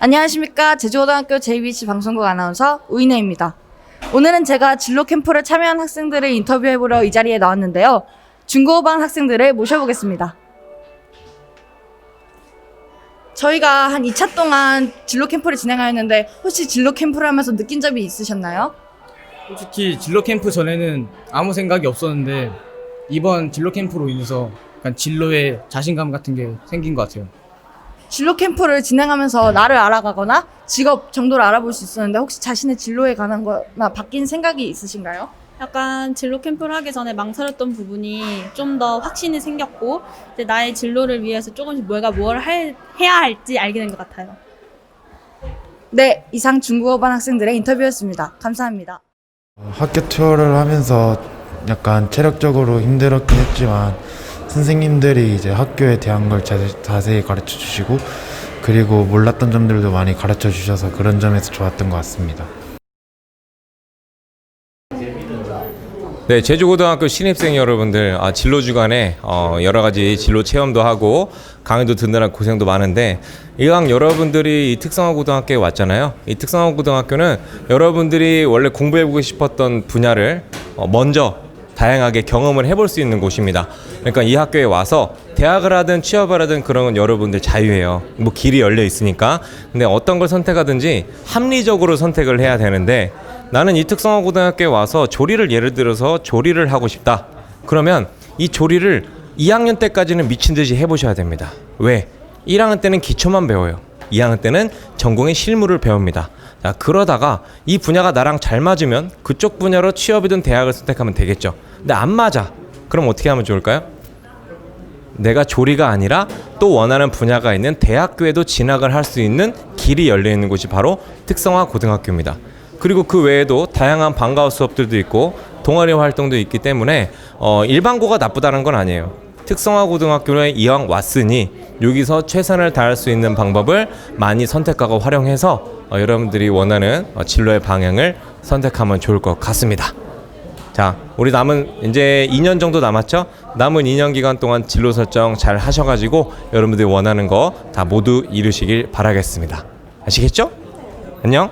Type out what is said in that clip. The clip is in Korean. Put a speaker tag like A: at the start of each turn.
A: 안녕하십니까. 제주고등학교 JBC 방송국 아나운서 우인혜입니다. 오늘은 제가 진로 캠프를 참여한 학생들을 인터뷰해보려 이 자리에 나왔는데요. 중고반 학생들을 모셔보겠습니다. 저희가 한 2차 동안 진로 캠프를 진행하였는데 혹시 진로 캠프를 하면서 느낀 점이 있으셨나요?
B: 솔직히 진로 캠프 전에는 아무 생각이 없었는데 이번 진로 캠프로 인해서 약간 진로에 자신감 같은 게 생긴 것 같아요.
A: 진로 캠프를 진행하면서 나를 알아가거나 직업 정도를 알아볼 수 있었는데 혹시 자신의 진로에 관한 거나 바뀐 생각이 있으신가요?
C: 약간 진로 캠프를 하기 전에 망설였던 부분이 좀 더 확신이 생겼고 이제 나의 진로를 위해서 조금씩 뭐가 뭘 할- 해야 할지 알게 된 것 같아요.
A: 네, 이상 중국어반 학생들의 인터뷰였습니다. 감사합니다.
D: 학교 투어를 하면서 약간 체력적으로 힘들었긴 했지만 선생님들이 이제 학교에 대한 걸 자, 자세히 가르쳐 주시고 그리고 몰랐던 점들도 많이 가르쳐 주셔서 그런 점에서 좋았던 것 같습니다.
E: 네, 제주고등학교 신입생 여러분들, 아, 진로 주간에 어, 여러 가지 진로 체험도 하고 강의도 듣느라 고생도 많은데 이왕 여러분들이 이 특성화 고등학교에 왔잖아요. 이 특성화 고등학교는 여러분들이 원래 공부해보고 싶었던 분야를 어, 먼저 다양하게 경험을 해볼 수 있는 곳입니다. 그러니까 이 학교에 와서 대학을 하든 취업을 하든 그런 건 여러분들 자유예요. 뭐 길이 열려 있으니까. 근데 어떤 걸 선택하든지 합리적으로 선택을 해야 되는데 나는 이 특성화 고등학교에 와서 조리를 예를 들어서 조리를 하고 싶다. 그러면 이 조리를 2학년 때까지는 미친 듯이 해보셔야 됩니다. 왜? 1학년 때는 기초만 배워요. 2학년 때는 전공의 실무를 배웁니다. 자, 그러다가 이 분야가 나랑 잘 맞으면 그쪽 분야로 취업이든 대학을 선택하면 되겠죠. 근데 안 맞아. 그럼 어떻게 하면 좋을까요? 내가 조리가 아니라 또 원하는 분야가 있는 대학교에도 진학을 할 수 있는 길이 열려 있는 곳이 바로 특성화 고등학교입니다. 그리고 그 외에도 다양한 방과후 수업들도 있고 동아리 활동도 있기 때문에 어, 일반고가 나쁘다는 건 아니에요. 특성화 고등학교에 이왕 왔으니 여기서 최선을 다할 수 있는 방법을 많이 선택하고 활용해서 어, 여러분들이 원하는 어, 진로의 방향을 선택하면 좋을 것 같습니다. 자, 우리 남은 이제 2년 정도 남았죠? 남은 2년 기간 동안 진로 설정 잘 하셔가지고 여러분들이 원하는 거 다 모두 이루시길 바라겠습니다. 아시겠죠? 안녕.